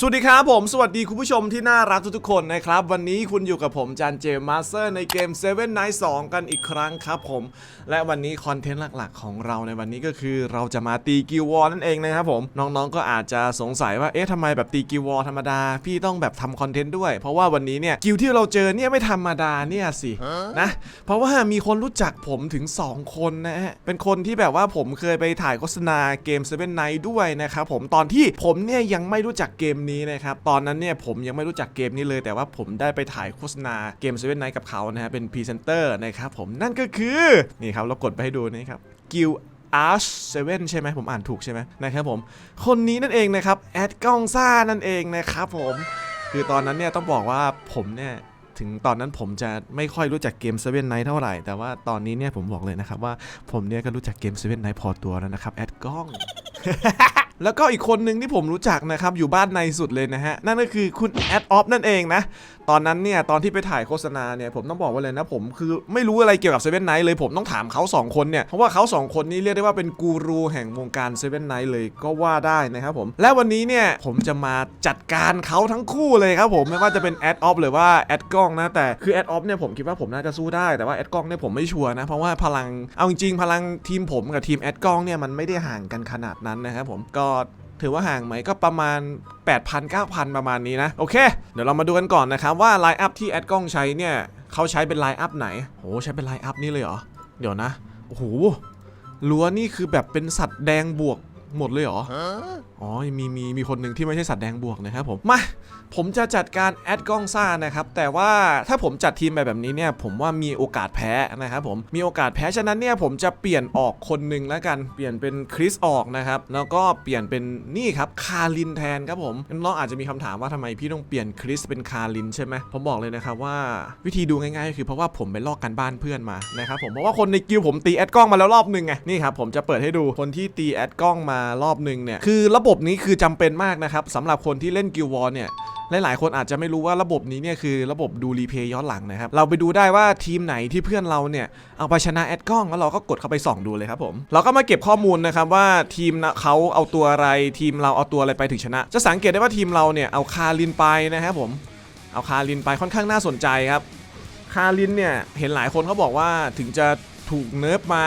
สวัสดีครับผม สวัสดีคุณผู้ชมที่น่ารักทุกๆคนนะครับ วันนี้คุณอยู่กับผมจานเจมมาสเตอร์ในเกม Seven Night 2กันอีกครั้งครับผม และวันนี้คอนเทนต์หลักๆ ของเราในวันนี้ก็คือเราจะมาตีกิววอร์นั่นเองนะครับผม น้องๆก็อาจจะสงสัยว่าเอ๊ะทำไมแบบตีกิววอร์ธรรมดา พี่ต้องแบบทำคอนเทนต์ด้วย เพราะว่าวันนี้เนี่ยกิวที่เราเจอเนี่ยไม่ธรรมดาเนี่ยสินะเพราะว่ามีคนรู้จักผมถึง 2 คนนะฮะเป็นคนที่แบบว่าผมเคยไปถ่ายโฆษณาเกม Seven Night ด้วยนะครับผมตอนที่ผมเนี่ยยังไม่รู้จักเกมนี้นะครับ ตอนนั้นเนี่ยผมยังไม่รู้จักเกมนี้เลย แต่ว่าผมได้ไปถ่ายโฆษณาเกม Seven Night กับเขานะฮะเป็นพรีเซนเตอร์นะครับผมนั่นก็คือนี่ครับเรากดไปให้ดูนี่ครับกิล Arch 7ใช่ไหมผมอ่านถูกใช่ไหมนะครับผมคนนี้นั่นเองนะครับแอดกล้องซ่านั่นเองนะครับผมคือตอนนั้นเนี่ยต้องบอกว่าผมเนี่ยถึงตอนนั้นผมจะไม่ค่อยรู้จักเกม Seven Night เท่าไหร่ แต่ว่าตอนนี้เนี่ยผมบอกเลยนะครับว่าผมเนี่ยก็รู้จักเกม Seven Night พอตัวแล้วนะครับแอดกล้อง แล้วก็อีกคนหนึ่งที่ผมรู้จักนะครับอยู่บ้านในสุดเลยนะฮะนั่นก็คือคุณแอดออฟนั่นเองนะ ตอนนั้นเนี่ยตอนที่ไปถ่ายโฆษณาเนี่ยผมต้องบอกไว้เลยนะผมคือไม่รู้อะไรเกี่ยวกับเซเว่นไนท์เลยผมต้องถามเขาสองคนเนี่ยเพราะว่าเขาสองคนนี้เรียกได้ว่าเป็นกูรูแห่งวงการเซเว่นไนท์เลยก็ว่าได้นะครับผม และวันนี้เนี่ยผมจะมาจัดการเขาทั้งคู่เลยครับผมไม่ว่าจะเป็นแอดออฟหรือว่าแอดกล้องนะแต่คือแอดออฟเนี่ยผมคิดว่าผมน่าจะสู้ได้แต่ว่าแอดกล้องเนี่ยผมไม่ชัวร์นะเพราะว่าพลังเอาจริงๆพลังทีมผมกับทีมแอดกล้องเนี่ยมันไม่ได้ห่างกันขนาดนั้นนะครับผมก็ ถือว่าห่างไหมก็ประมาณ 8,000 9,000 ประมาณนี้นะ โอเค เดี๋ยวเรามาดูกันก่อนนะครับ ว่าไลน์อัพที่แอดกล้องใช้เนี่ยเขาใช้เป็นไลน์อัพไหนโหใช้เป็นไลน์อัพนี่เลยเหรอ เดี๋ยวนะ โอ้โหลัวนี่คือแบบเป็นสัตว์แดงบวก หมดเลยเหรอ อ๋อ มีมีมีคนหนึ่งที่ไม่ใช่สัตว์แดงบวกนะครับผม มา ผมจะจัดการแอดกล้องซ่านะครับ แต่ว่าถ้าผมจัดทีมไปแบบนี้เนี่ย ผมว่ามีโอกาสแพ้นะครับผม มีโอกาสแพ้ ฉะนั้นเนี่ยผมจะเปลี่ยนออกคนหนึ่งแล้วกัน เปลี่ยนเป็นคริสออกนะครับ แล้วก็เปลี่ยนเป็นนี่ครับคารินแทนครับผม น้องอาจจะมีคำถามว่าทำไมพี่ต้องเปลี่ยนคริสเป็นคารินใช่ไหมผมบอกเลยนะครับว่าวิธีดูง่ายๆก็คือเพราะว่าผมไปลอกกันบ้านเพื่อนมานะครับผม เพราะว่าคนในกิลด์ผมตีแอดกล้องมาแล้วรอบหนึ่งไง นี่ครับผมจะเปิดให้ดูคนที่ตีแอดกล้องมารอบหนึ่งเนี่ย คือระบบนี้คือจำเป็นมากนะครับสำหรับคนที่เล่นกิลวอร์เนี่ยหลายๆ คนอาจจะไม่รู้ว่าระบบนี้เนี่ยคือระบบดูรีเพย์ย้อนหลังนะครับ เราไปดูได้ว่าทีมไหนที่เพื่อนเราเนี่ยเอาไปชนะแอดกล้องแล้วเราก็กดเข้าไปส่องดูเลยครับผม เราก็มาเก็บข้อมูลนะครับว่าทีมเขาเอาตัวอะไรทีมเราเอาตัวอะไรไปถึงชนะ จะสังเกตได้ว่าทีมเราเนี่ยเอาคารินไปนะครับผม เอาคารินไปค่อนข้างน่าสนใจครับ คารินเนี่ยเห็นหลายคนเขาบอกว่าถึงจะถูกเนิร์ฟมา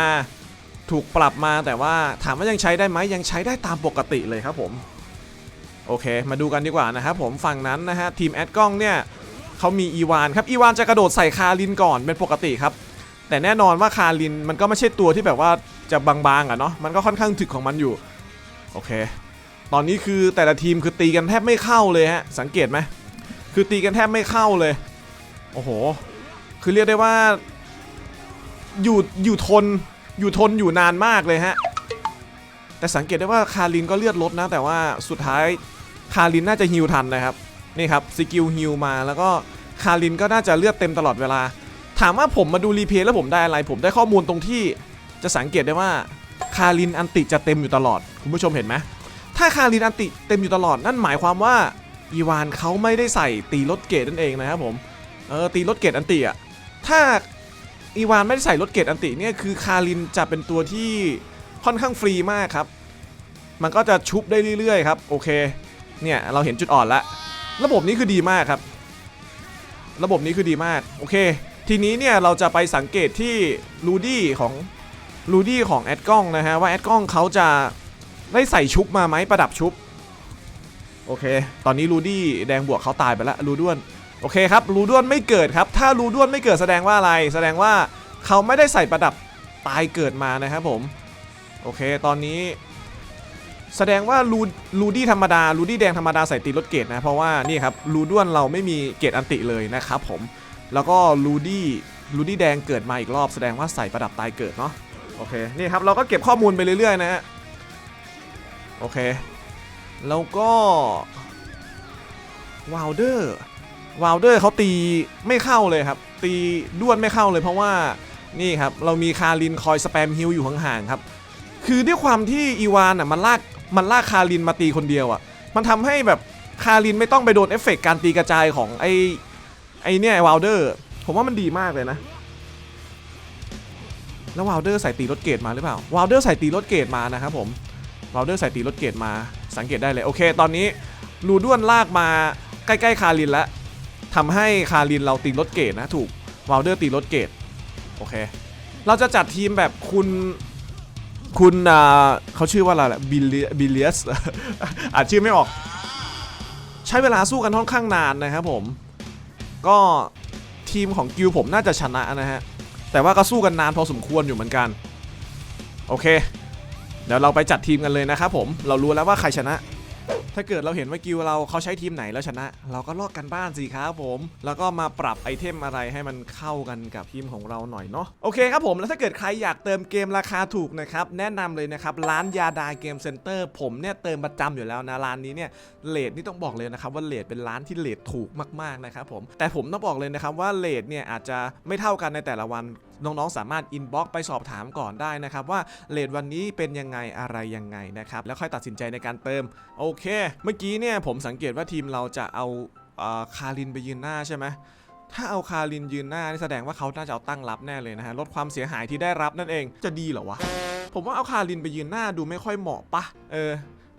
ถูกปรับมาแต่ว่าถามว่ายังใช้ได้ไหมยังใช้ได้ตามปกติเลยครับผมโอเค มาดูกันดีกว่านะครับผมฝั่งนั้นนะฮะทีมแอดกล้องเนี่ยเขามีอีวานครับอีวานจะกระโดดใส่คารินก่อนเป็นปกติครับแต่แน่นอนว่าคารินมันก็ไม่ใช่ตัวที่แบบว่าจะบางๆอะเนาะมันก็ค่อนข้างถึกของมันอยู่โอเค ตอนนี้คือแต่ละทีมคือตีกันแทบไม่เข้าเลยฮะสังเกตไหมคือตีกันแทบไม่เข้าเลยโอ้โห คือเรียกได้ว่า อยู่อยู่ทน อยู่ทนอยู่นานมากเลยฮะ แต่สังเกตได้ว่าคารินก็เลือดลดนะ แต่ว่าสุดท้ายคารินน่าจะฮิวทันนะครับ นี่ครับสกิลฮิวมาแล้วก็คารินก็น่าจะเลือดเต็มตลอดเวลา ถามว่าผมมาดูรีเพลย์แล้วผมได้อะไร ผมได้ข้อมูลตรงที่จะสังเกตได้ว่าคารินอันติจะเต็มอยู่ตลอด คุณผู้ชมเห็นไหมถ้าคารินอันติเต็มอยู่ตลอดนั่นหมายความว่าอีวานเขาไม่ได้ใส่ตีลดเกรดนั่นเองนะครับผมเออตีลดเกรดอันติอะถ้า อีวานไม่ได้ใส่ลดเกรดอันติเนี่ยคือคารินจะเป็นตัวที่ค่อนข้างฟรีมากครับ มันก็จะชุบได้เรื่อยๆครับโอเค เนี่ยเราเห็นจุดอ่อนล้วระบบนี้คือดีมากครับ ระบบนี้คือดีมากโอเค ทีนี้เนี่ยเราจะไปสังเกตที่รูดี้ของรูดี้ของแอดกล้องนะฮะว่าแอดกล้องเขาจะได้ใส่ชุบมาไหมประดับชุบ โอเค ตอนนี้รูดี้แดงบวกเขาตายไปแล้วรูด้วน โอเคครับรูด้วนไม่เกิดครับ ถ้ารูด้วนไม่เกิดแสดงว่าอะไร แสดงว่าเขาไม่ได้ใส่ประดับตายเกิดมานะครับผม โอเคตอนนี้ แสดงว่ารูรูดี้ธรรมดารูดี้แดงธรรมดาใส่ตีลดเกรดนะ เพราะว่านี่ครับรูด้วนเราไม่มีเกรดอันติเลยนะครับผมแล้วก็รูดี้รูดี้แดงเกิดมาอีกรอบแสดงว่าใส่ประดับตายเกิดเนาะโอเคนี่ครับเราก็เก็บข้อมูลไปเรื่อยๆนะฮะโอเคแล้วก็วาวเดอร์ วาวเดอร์เขาตีไม่เข้าเลยครับ ตีด้วนไม่เข้าเลยเพราะว่านี่ครับ เรามีคารินคอยสแปมฮิลอยู่ห่างๆครับ คือด้วยความที่อีวานอะมันลากมันลากคารินมาตีคนเดียวอะ มันทำให้แบบคารินไม่ต้องไปโดนเอฟเฟกต์การตีกระจายของไอไอเนี่ยวาลเดอร์ผมว่ามันดีมากเลยนะ แล้ววาลเดอร์ใส่ตีรถเกตมาหรือเปล่าวาลเดอร์ใส่ตีรถเกตมานะครับผมวาลเดอร์ใส่ตีรถเกตมาสังเกตได้เลยโอเค ตอนนี้รูด้วนลากมาใกล้ๆคารินแล้ว ทำให้คารินเราตีรถเกตนะถูกวาลเดอร์ตีรถเกตโอเค เราจะจัดทีมแบบคุณคุณอ่าเขาชื่อว่าอะไรแหละบิลเลียบิลเลียสอ่านชื่อไม่ออก ใช้เวลาสู้กันค่อนข้างนานนะครับผม ก็ทีมของกิลผมน่าจะชนะนะฮะ แต่ว่าก็สู้กันนานพอสมควรอยู่เหมือนกัน โอเค เดี๋ยวเราไปจัดทีมกันเลยนะครับผม เรารู้แล้วว่าใครชนะ ถ้าเกิดเราเห็นว่ากิลเราเขาใช้ทีมไหนแล้วชนะ เราก็ลอกกันบ้านสิครับผม แล้วก็มาปรับไอเทมอะไรให้มันเข้ากันกับทีมของเราหน่อยเนาะโอเคครับผมแล้วถ้าเกิดใครอยากเติมเกมราคาถูกนะครับแนะนำเลยนะครับร้านยาดาเกมเซ็นเตอร์ผมเนี่ยเติมประจำอยู่แล้วนะร้านนี้เนี่ยเลทนี่ต้องบอกเลยนะครับว่าเลทเป็นร้านที่เลทถูกมากๆนะครับผมแต่ผมต้องบอกเลยนะครับว่าเลทเนี่ยอาจจะไม่เท่ากันในแต่ละวัน น้องๆ สามารถอินบ็อกไปสอบถามก่อนได้นะครับ ว่าเลทวันนี้เป็นยังไงอะไรยังไงนะครับ แล้วค่อยตัดสินใจในการเติม โอเค เมื่อกี้เนี่ยผมสังเกตว่าทีมเราจะเอาคารินไปยืนหน้าใช่ไหมถ้าเอาคารินยืนหน้านี่แสดงว่าเขาน่าจะเอาตั้งรับแน่เลยนะฮะลดความเสียหายที่ได้รับนั่นเองจะดีเหรอวะผมว่าเอาคารินไปยืนหน้าดูไม่ค่อยเหมาะปะเออ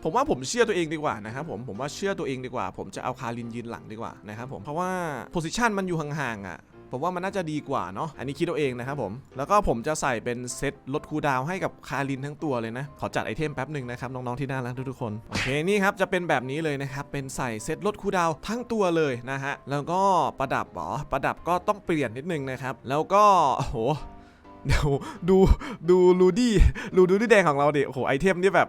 ผมว่าผมเชื่อตัวเองดีกว่านะครับผมผมว่าเชื่อตัวเองดีกว่า ผมจะเอาคารินยืนหลังดีกว่านะครับผมเพราะว่าโพสิชันมันอยู่ห่างๆอะ ผมว่ามันน่าจะดีกว่าเนาะอันนี้คิดเอาเองนะครับผมแล้วก็ผมจะใส่เป็นเซตลดคูดาวให้กับคารินทั้งตัวเลยนะขอจัดไอเทมแป๊บหนึ่งนะครับน้องๆที่น่ารักทุกๆคนโอเคนี่ครับจะเป็นแบบนี้เลยนะครับเป็นใส่เซตลดคูดาวทั้งตัวเลยนะฮะแล้วก็ประดับหรอประดับก็ต้องเปลี่ยนนิดนึงนะครับแล้วก็โอ้โห เดี๋ยวดูดูลูดี้ลูดูดี้แดงของเราดิโอ้โหไอเทมนี่แบบ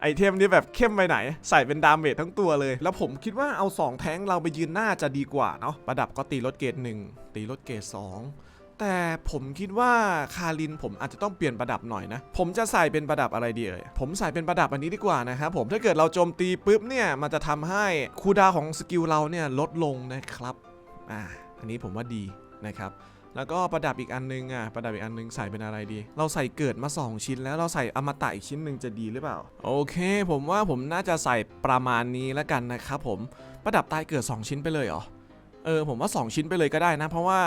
ไอเทมนี่แบบเข้มไปไหน ใส่เป็นดามเมจทั้งตัวเลย แล้วผมคิดว่าเอา 2 แท้งเราไปยืนหน้าจะดีกว่าเนาะประดับก็ตีรถเกรด1ตีรถเกรด2แต่ผมคิดว่าคารินผมอาจจะต้องเปลี่ยนประดับหน่อยนะ ผมจะใส่เป็นประดับอะไรดีเอ่ย ผมใส่เป็นประดับอันนี้ดีกว่านะครับผมถ้าเกิดเราโจมตีปุ๊บเนี่ย มันจะทำให้คูดาของสกิลเราเนี่ยลดลงนะครับ อ่า อันนี้ผมว่าดีนะครับ แล้วก็ประดับอีกอันนึงอะประดับอีกอันนึงใส่เป็นอะไรดี เราใส่เกิดมา 2 ชิ้นแล้วเราใส่อมตะอีกชิ้นหนึ่งจะดีหรือเปล่า โอเค ผมว่าผมน่าจะใส่ประมาณนี้แล้วกันนะครับผมประดับตายเกิด 2 ชิ้นไปเลยเหรอเออผมว่า 2 ชิ้นไปเลยก็ได้นะ เพราะว่า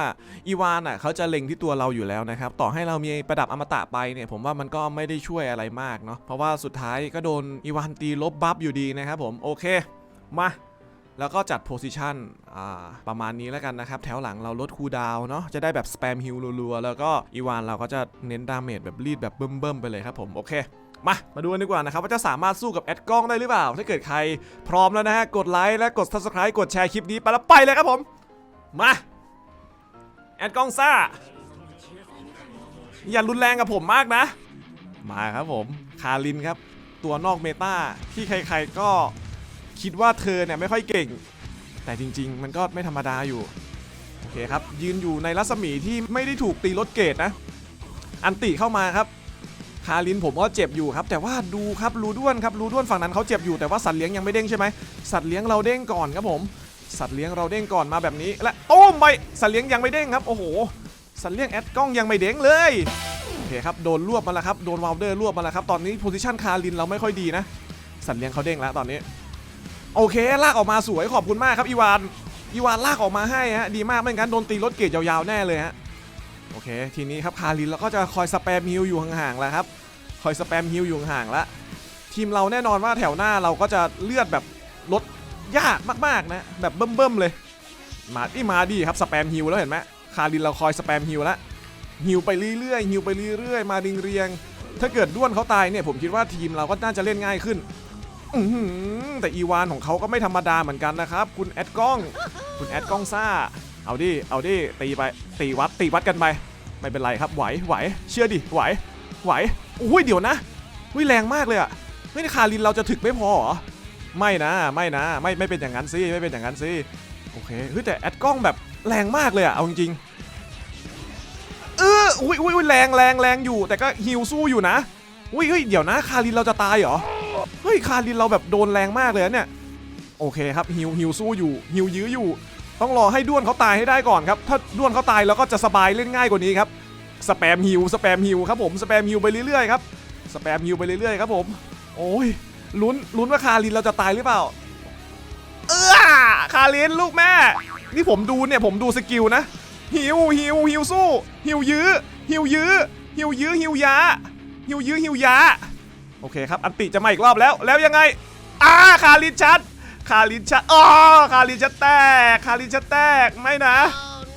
อีวานอะเขาจะเล็งที่ตัวเราอยู่แล้วนะครับ ต่อให้เรามีประดับอมตะไปเนี่ย ผมว่ามันก็ไม่ได้ช่วยอะไรมากเนาะเพราะว่าสุดท้ายก็โดนอีวานตีลบบัฟอยู่ดีนะครับผมโอเคมา แล้วก็จัดโพซิชันประมาณนี้แล้วกันนะครับ แถวหลังเราลดคูดาวเนาะจะได้แบบสแปมฮิลรัวๆ แล้วก็อีวานเราก็จะเน้นดาเมจแบบรีดแบบเบิ่มๆไปเลยครับผม โอเคมา มาดูกันดีกว่านะครับ ว่าจะสามารถสู้กับแอดกล้องได้หรือเปล่า ถ้าเกิดใครพร้อมแล้วนะฮะ กดไลค์และกด subscribe กดแชร์คลิปนี้ไปแล้วไปเลยครับผม มา แอดกล้องซ่า อย่ารุนแรงกับผมมากนะ มาครับผม คารินครับ ตัวนอกเมตาที่ใครๆก็ คิดว่าเธอเนี่ยไม่ค่อยเก่ง แต่จริง ๆ มันก็ไม่ธรรมดาอยู่ โอเคครับ ยืนอยู่ในรัศมีที่ไม่ได้ถูกตีรถเกตนะ อันติเข้ามาครับ คารินผมก็เจ็บอยู่ครับ แต่ว่าดูครับรูด้วนครับรูด้วนฝั่งนั้นเขาเจ็บอยู่แต่ว่าสัตว์เลี้ยงยังไม่เด้งใช่ไหมสัตว์เลี้ยงเราเด้งก่อนครับผม สัตว์เลี้ยงเราเด้งก่อนมาแบบนี้ และโต้มไปสัตว์เลี้ยงยังไม่เด้งครับโอ้โห สัตว์เลี้ยงแอดกล้องยังไม่เด้งเลยโอเคครับโดนรวบมาแล้วครับโดนวาลเดอร์รวบมาแล้วครับตอนนี้โพซิชันคารินเราไม่ค่อยดีนะสัตว์เลี้ยงเขาเด้งแล้วตอนนี้ โอเคลากออกมาสวยขอบคุณมากครับอีวานอีวานลากออกมาให้ฮะดีมากไม่งั้นโดนตีรถเกรดยาวๆแน่เลยฮะโอเค ทีนี้ครับคารินเราก็จะคอยสแปมฮิลอยู่ห่างๆแล้วครับคอยสแปมฮิลอยู่ห่างๆแล้วทีมเราแน่นอนว่าแถวหน้าเราก็จะเลือดแบบลดยากมากๆนะแบบเบิ่มๆเลย มาที่มาดีครับสแปมฮิลแล้วเห็นไหมคารินเราคอยสแปมฮิลแล้วฮิลไปเรื่อยๆฮิลไปเรื่อยๆมาดิงเรียง ถ้าเกิดด้วนเขาตายเนี่ยผมคิดว่าทีมเราก็น่าจะเล่นง่ายขึ้น อื้อหือแต่อีวานของเขาก็ไม่ธรรมดาเหมือนกันนะครับ คุณแอดกล้อง คุณแอดกล้องซ่า เอาดิ เอาดิ ตีไป ตีวัด ตีวัดกันไป ไม่เป็นไรครับ ไหว ไหว เชื่อดิ ไหว ไหว อุ้ย เดี๋ยวนะอุ้ยแรงมากเลยอะไม่ได้คารินเราจะถึกไม่พอเหรอ ไม่นะ ไม่นะ ไม่ ไม่เป็นอย่างนั้นสิ ไม่เป็นอย่างนั้นสิ โอเค เฮ้ยแต่แอดกล้องแบบแรงมากเลยอะเอาจริงๆเอออุ้ยอุ้ยแรงแรงแรงอยู่ แต่ก็ฮิวสู้อยู่นะอุ้ยเฮ้ยเดี๋ยวนะ คารินเราจะตายเหรอ เฮ้ยคารินเราแบบโดนแรงมากเลยเนี่ยโอเคครับฮิวฮิวสู้อยู่ฮิวยื้ออยู่ ต้องรอให้ด้วนเขาตายให้ได้ก่อนครับถ้าด้วนเขาตายเราก็จะสบายเล่นง่ายกว่านี้ครับสแปมฮิวสแปมฮิวครับผมสแปมฮิวไปเรื่อยๆครับสแปมฮิวไปเรื่อยๆครับผมโอ้ยลุ้นลุ้นว่าคารินเราจะตายหรือเปล่าเออคารินลูกแม่ นี่ผมดูเนี่ยผมดูสกิลนะฮิวฮิวฮิวสู้ฮิวยื้อฮิวยื้อฮิวยื้อฮิวยาฮิวยื้อฮิวยา โอเคครับ อันติจะมาอีกรอบแล้ว แล้วยังไงอ่าคารินชัด คารินชัดอ๋อคารินชัดแตก คารินชัดแตก ไม่นะ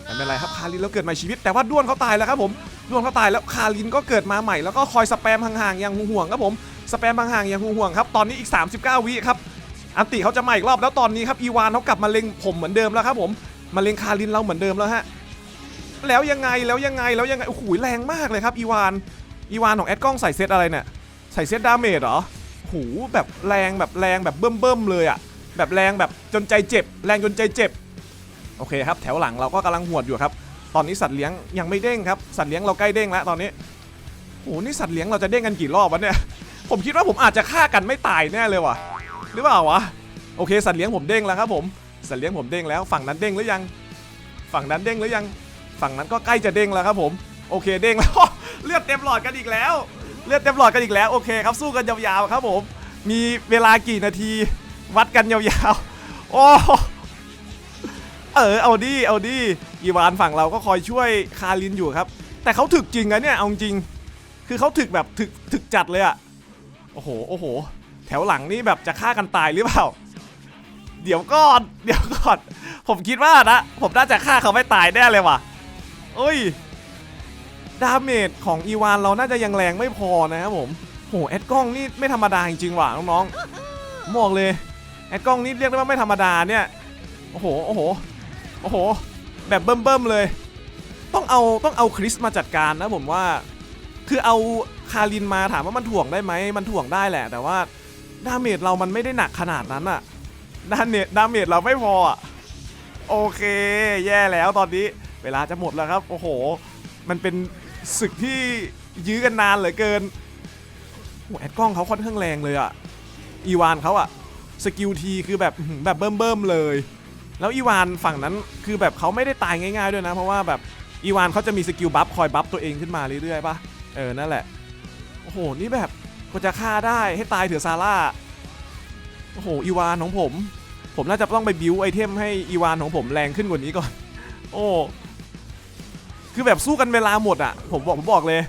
ไม่เป็นไรครับ คารินแล้วเกิดใหม่ชีวิต แต่ว่าด้วนเขาตายแล้วครับผม ด้วนเขาตายแล้ว คารินก็เกิดมาใหม่ แล้วก็คอยสแปมห่างๆอย่างห่วงๆครับผม สแปมห่างๆอย่างห่วงๆครับ ตอนนี้อีก 39 วิครับ อันติเขาจะมาอีกรอบแล้วตอนนี้ครับ อีวานเขากลับมาเล็งผมเหมือนเดิมแล้วครับผม มาเล็งคารินเราเหมือนเดิมแล้วฮะ แล้วยังไง แล้วยังไง แล้วยังไง โอ้โห แรงมากเลยครับ อีวาน อีวานของแอดกล้องใส่เซตอะไรเนี่ย ใส่เซตดาเมจเหรอโอ้โหแบบแรงแบบแรงแบบเบิ่มเบิ่มๆเลยอะแบบแรงแบบจนใจเจ็บ แรงจนใจเจ็บ โอเคครับ แถวหลังเราก็กำลังหวดอยู่ครับ ตอนนี้สัตว์เลี้ยงยังไม่เด้งครับ สัตว์เลี้ยงเราใกล้เด้งแล้วตอนนี้โอ้โหนี่สัตว์เลี้ยงเราจะเด้งกันกี่รอบวะเนี่ย ผมคิดว่าผมอาจจะฆ่ากันไม่ตายแน่เลยว่ะ หรือเปล่าวะ โอเค สัตว์เลี้ยงผมเด้งแล้วครับผม สัตว์เลี้ยงผมเด้งแล้ว ฝั่งนั้นเด้งหรือยัง ฝั่งนั้นเด้งหรือยัง ฝั่งนั้นก็ใกล้จะเด้งแล้วครับผม โอเคเด้งแล้ว เลือดเต็มหลอดกันอีกแล้ว เลือดเต็มหลอดกันอีกแล้วโอเคครับสู้กันยาวๆครับผม มีเวลากี่นาทีวัดกันยาวๆ โอ้เออเอาดิเอาดิอีวานฝั่งเราก็คอยช่วยคารินอยู่ครับ แต่เขาถึกจริงนะเนี่ยเอาจริง คือเขาถึกแบบถึกถึกจัดเลยอะโอ้โหโอ้โห แถวหลังนี่แบบจะฆ่ากันตายหรือเปล่า เดี๋ยวก่อนเดี๋ยวก่อน ผมคิดว่านะ ผมน่าจะฆ่าเขาไม่ตายแน่เลยว่ะเอ้ย ดาเมจของอีวานเราน่าจะยังแรงไม่พอนะครับผมโหแอดกล้องนี่ไม่ธรรมดาจริงๆว่ะน้องๆบอกเลยแอดกล้องนี่เรียกได้ว่าไม่ธรรมดาเนี่ยโอ้โหโอ้โหโอ้โห แบบเบิ่มๆเลย ต้องเอาต้องเอาคริสมาจัดการนะผมว่า คือเอาคารินมาถามว่ามันถ่วงได้ไหมมันถ่วงได้แหละ แต่ว่าดาเมจเรามันไม่ได้หนักขนาดนั้นอะดาเมจดาเมจเราไม่พออะโอเค แย่แล้วตอนนี้ เวลาจะหมดแล้วครับ โอ้โห มันเป็น ศึกที่ยื้อกันนานเหลือเกินโอ้แอดกล้องเขาค่อนข้างแรงเลยอะอีวานเขาอะสกิลทีคือแบบแบบเบิ่มๆเลย แล้วอีวานฝั่งนั้นคือแบบเขาไม่ได้ตายง่ายๆด้วยนะ เพราะว่าแบบอีวานเขาจะมีสกิลบัฟคอยบัฟตัวเองขึ้นมาเรื่อยๆป่ะเออนั่นแหละโอ้โหนี่แบบก็จะฆ่าได้ให้ตายเถอะซาร่าโอ้โหอีวานของผม ผมน่าจะต้องไปบิวไอเทมให้อีวานของผมแรงขึ้นกว่านี้ก่อน โอ้ คือแบบสู้กันเวลาหมดอะ ผมบอกผมบอกเลย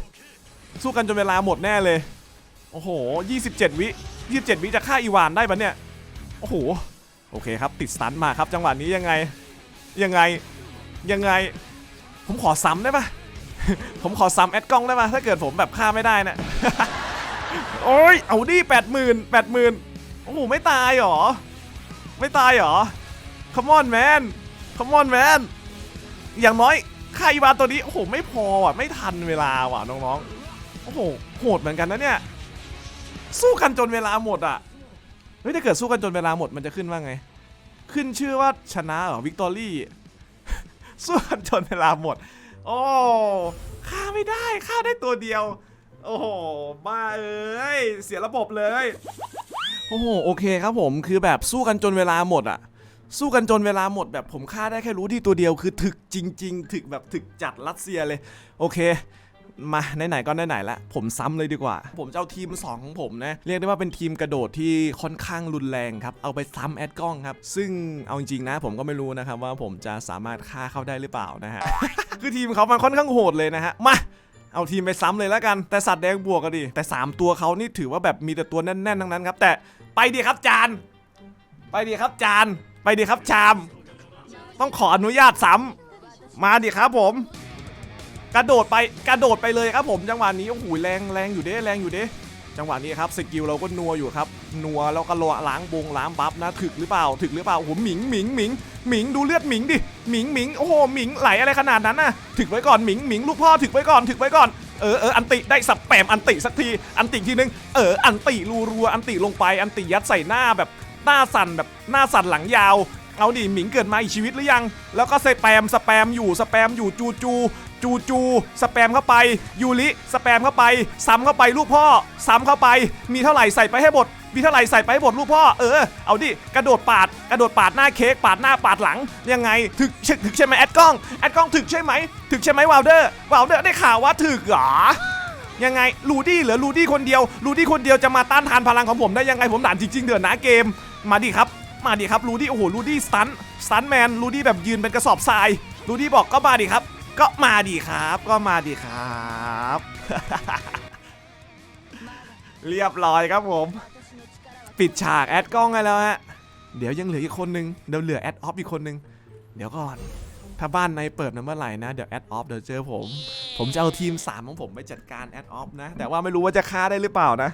สู้กันจนเวลาหมดแน่เลย โอ้โห 27 วิ27 วิจะฆ่าอีวานได้ปะเนี่ย โอ้โห โอเคครับ ติดสตันมาครับ จังหวะนี้ยังไง ยังไง ยังไง ผมขอซ้ำได้ปะผมขอซ้ำแอดกล้องได้ปะถ้าเกิดผมแบบฆ่าไม่ได้นะโอ้ย เอาดิแปดหมื่นแปดหมื่นโอ้โห ไม่ตายหรอ ไม่ตายหรอ Come on man Come on man อย่างน้อย ค่าอีวานตัวนี้ โอ้โห ไม่พอว่ะ ไม่ทันเวลาว่ะน้องๆ โอ้โห โหดเหมือนกันนะเนี่ย สู้กันจนเวลาหมดอะ เฮ้ย ถ้าเกิดสู้กันจนเวลาหมดมันจะขึ้นว่าไง ขึ้นชื่อว่าชนะเหรอ วิกตอรี่ สู้กันจนเวลาหมด โอ้ฆ่าไม่ได้ฆ่าได้ตัวเดียว โอ้โหบ้าเอ้ย เสียระบบเลย โอ้โห โอเคครับผม คือแบบสู้กันจนเวลาหมดอะ สู้กันจนเวลาหมดแบบผมฆ่าได้แค่รู้ที่ตัวเดียวคือถึกจริง ๆ ถึกแบบถึกจัดรัสเซียเลย โอเคมาไหนๆก็ไหนๆละผมซ้ำเลยดีกว่า ผมจะเอาทีม 2 ของผมนะ เรียกได้ว่าเป็นทีมกระโดดที่ค่อนข้างรุนแรงครับ เอาไปซ้ำแอดกล้องครับ ซึ่งเอาจริงๆนะ ผมก็ไม่รู้นะครับว่าผมจะสามารถฆ่าเขาได้หรือเปล่านะฮะ คือทีมเขามันค่อนข้างโหดเลยนะฮะ มาเอาทีมไปซ้ำเลยแล้วกัน แต่สัตว์แดงบวกกันดิแต่ 3 ตัวเขานี่ถือว่าแบบมีแต่ตัวแน่นๆทั้งนั้นครับ แต่ไปดีครับจาน ไปดีครับจาน ไปดีครับชาม ต้องขออนุญาตซ้ำมาดิครับผม กระโดดไปกระโดดไปเลยครับผมจังหวะนี้โอ้โหแรงแรงอยู่เด้แรงอยู่เด้จังหวะนี้ครับสกิลเราก็นัวอยู่ครับนัวแล้วก็ลล้างบงล้างบัฟนะถึกหรือเปล่าถึกหรือเปล่าโอ้โหหมิงหมิงหมิงหมิงดูเลือดหมิงดิหมิงหมิงโอ้โหหมิงไหลอะไรขนาดนั้นน่ะถึกไว้ก่อนหมิงหมิงลูกพ่อถึกไว้ก่อนถึกไว้ก่อนเออเอออันติได้สับแปมอันติสักทีอันติทีนึงเอออันติรัวรัวๆอันติลงไปอันติยัดใส่หน้าแบบ หน้าสั่นแบบหน้าสั่นหลังยาว เอาดิหมิงเกิดมาอีกชีวิตหรือยัง แล้วก็สแปมสแปมอยู่สแปมอยู่จูจู จูจูสแปมเข้าไป ยูริสแปมเข้าไป ซ้ำเข้าไปลูกพ่อ ซ้ำเข้าไป มีเท่าไหร่ใส่ไปให้หมดมีเท่าไหร่ใส่ไปให้หมดลูกพ่อเออเอาดิกระโดดปาดกระโดดปาดหน้าเค้กปาดหน้าปาดหลังยังไงถึกถึกถึกใช่ไหมแอดกล้องแอดกล้องถึกใช่ไหมถึกใช่ไหมวาวเดอร์วาวเดอร์ได้ข่าวว่าถึกเหรอยังไงลูดี้เหลือลูดี้คนเดียวลูดี้คนเดียวจะมาต้านทานพลังของผมได้ยังไงผมด่านจริงๆเดือดนะเกม มาดิครับ มาดิครับลูดี้ โอ้โหลูดี้สตันสตันแมนลูดี้แบบยืนเป็นกระสอบทรายลูดี้บอกก็มาดิครับ ก็มาดิครับ ก็มาดิครับ เรียบร้อยครับผม ปิดฉากแอดกล้องให้แล้วฮะ เดี๋ยวยังเหลืออีกคนนึง เดี๋ยวเหลือแอดออฟอีกคนนึง เดี๋ยวก่อน ถ้าบ้านในเปิดนะเมื่อไหร่นะ เดี๋ยวแอดออฟเดี๋ยวเจอผม ผมจะเอาทีม 3 ของผมไปจัดการแอดออฟนะ แต่ว่าไม่รู้ว่าจะฆ่าได้หรือเปล่านะ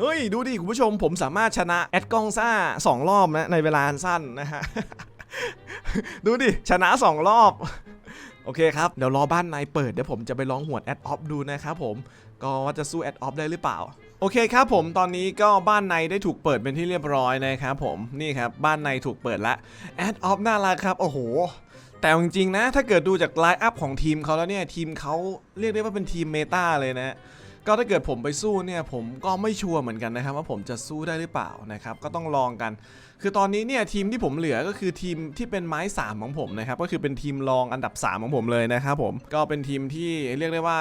เฮ้ย ดูดิ คุณผู้ชมผมสามารถชนะ แอดกองซ่า 2 รอบนะ ในเวลาสั้นนะฮะ ดูดิ ชนะ 2 รอบ โอเคครับ เดี๋ยวรอบ้านในเปิด เดี๋ยวผมจะไปลองหวดแอดออฟดูนะครับผม ก็ว่าจะสู้แอดออฟได้หรือเปล่าโอเคครับผมตอนนี้ก็บ้านในได้ถูกเปิดเป็นที่เรียบร้อยนะครับผมนี่ครับบ้านในถูกเปิดละแอดออฟน่ารักครับ โอ้โห แต่จริงๆนะ ถ้าเกิดดูจากไลน์อัพของทีมเขาแล้วเนี่ย ทีมเขาเรียกได้ว่าเป็นทีมเมตาเลยนะ ก็ถ้าเกิดผมไปสู้เนี่ยผมก็ไม่ชัวร์เหมือนกันนะครับว่าผมจะสู้ได้หรือเปล่านะครับก็ต้องลองกัน คือตอนนี้เนี่ยทีมที่ผมเหลือก็คือทีมที่เป็นไม้ 3 ของผมนะครับก็คือเป็นทีมรองอันดับ 3 ของผมเลยนะครับผมก็เป็นทีมที่เรียกได้ว่า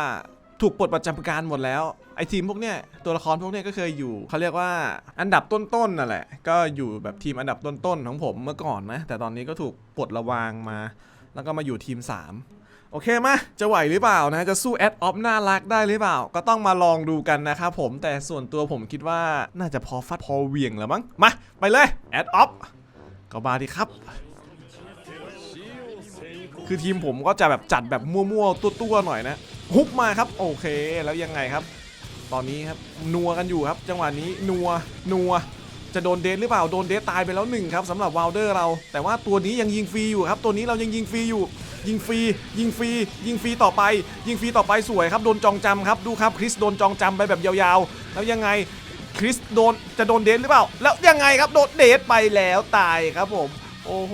ถูกปลดประจำการหมดแล้วไอทีมพวกเนี้ยตัวละครพวกเนี้ยก็เคยอยู่เขาเรียกว่าอันดับต้นๆนั่นแหละ ก็อยู่แบบทีมอันดับต้นๆของผมเมื่อก่อนนะแต่ตอนนี้ก็ถูกปลดระวางมา แล้วก็มาอยู่ทีม 3 โอเคมาจะไหวหรือเปล่านะ จะสู้แอดออฟน่ารักได้หรือเปล่า ก็ต้องมาลองดูกันนะครับผมแต่ส่วนตัวผมคิดว่าน่าจะพอฟัดพอเวียงแล้วมั้ง มา ไปเลยแอดออฟก็มาดิครับ คือทีมผมก็จะแบบจัดแบบมั่วๆตัวๆหน่อยนะ ฮุกมาครับ โอเคแล้วยังไงครับ ตอนนี้ครับนัวกันอยู่ครับ จังหวะนี้นัวนัวจะโดนเดทหรือเปล่าโดนเดทตายไปแล้วหนึ่งครับสำหรับวาลเดอร์เรา แต่ว่าตัวนี้ยังยิงฟรีอยู่ครับ ตัวนี้เรายังยิงฟรีอยู่ ยิงฟรียิงฟรียิงฟรีต่อไป ยิงฟรีต่อไปสวยครับโดนจองจำครับดูครับคริสโดนจองจำไปแบบยาวๆ แล้วยังไงคริสโดนจะโดนเดทหรือเปล่า แล้วยังไงครับโดนเดทไปแล้วตายครับผม โอ้โห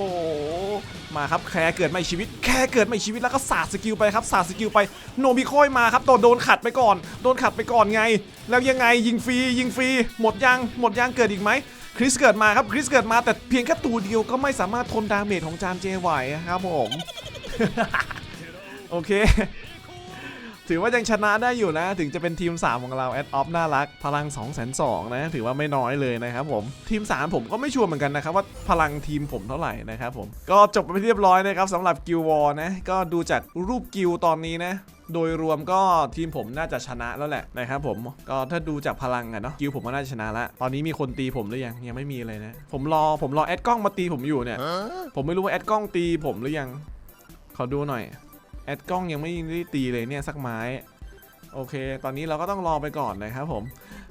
มาครับแคร์เกิดใหม่ชีวิต แคร์เกิดใหม่ชีวิตแล้วก็สาดสกิลไปครับสาดสกิลไปโนมิค่อยมาครับโดนโดนขัดไปก่อน โดนขัดไปก่อนไง แล้วยังไงยิงฟรียิงฟรีหมดยังหมดยังเกิดอีกไหมคริสเกิดมาครับคริสเกิดมาแต่เพียงแค่ตัวเดียวก็ไม่สามารถทนดาเมจของจานเจไหวครับผม โอเค ถือว่ายังชนะได้อยู่นะ ถึงจะเป็นทีม 3 ของเราแอดออฟน่ารัก พลัง 2 2 0 0 0นะ ถือว่าไม่น้อยเลยนะครับผม ทีม 3 ผมก็ไม่ชัวร์เหมือนกันนะครับ ว่าพลังทีมผมเท่าไหร่นะครับผม ก็จบไปเรียบร้อยนะครับสำหรับกิลวอร์นะ ก็ดูจากรูปกิลตอนนี้นะโดยรวมก็ทีมผมน่าจะชนะแล้วแหละนะครับผมก็ถ้าดูจากพลังอะเนาะกิลผมก็น่าจะชนะละตอนนี้มีคนตีผมหรือยังยังไม่มีเลยนะ ผมรอผมรอแอดกล้องมาตีผมอยู่เนี่ย ผมไม่รู้ว่าแอดกล้องตีผมหรือยัง ขอดูหน่อย แอดกล้องยังไม่ได้ตีเลยเนี่ยสักไม้ โอเค ตอนนี้เราก็ต้องรอไปก่อนนะครับผม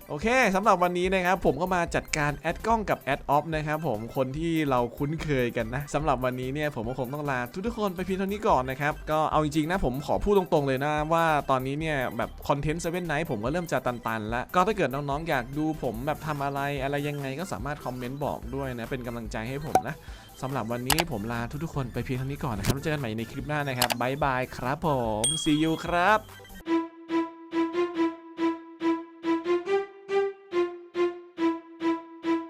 โอเคสำหรับวันนี้นะครับผมก็มาจัดการแอดกล้องกับแอดออฟนะครับผม คนที่เราคุ้นเคยกันนะสำหรับวันนี้เนี่ยผมก็คงต้องลาทุกๆคนไปเพียงเท่านี้ก่อนนะครับ ก็เอาจริงๆนะผมขอพูดตรงๆเลยนะว่าตอนนี้เนี่ยแบบคอนเทนต์เซเว่นไนท์ผมก็เริ่มจะตันๆแล้ว ก็ถ้าเกิดน้องๆอยากดูผมแบบทำอะไรอะไรยังไงก็สามารถคอมเมนต์บอกด้วยนะเป็นกำลังใจให้ผมนะ สำหรับวันนี้ผมลาทุกๆคนไปเพียงเท่านี้ก่อนนะครับแล้วเจอกันใหม่ในคลิปหน้านะครับบ๊ายบายครับผม see you ครับ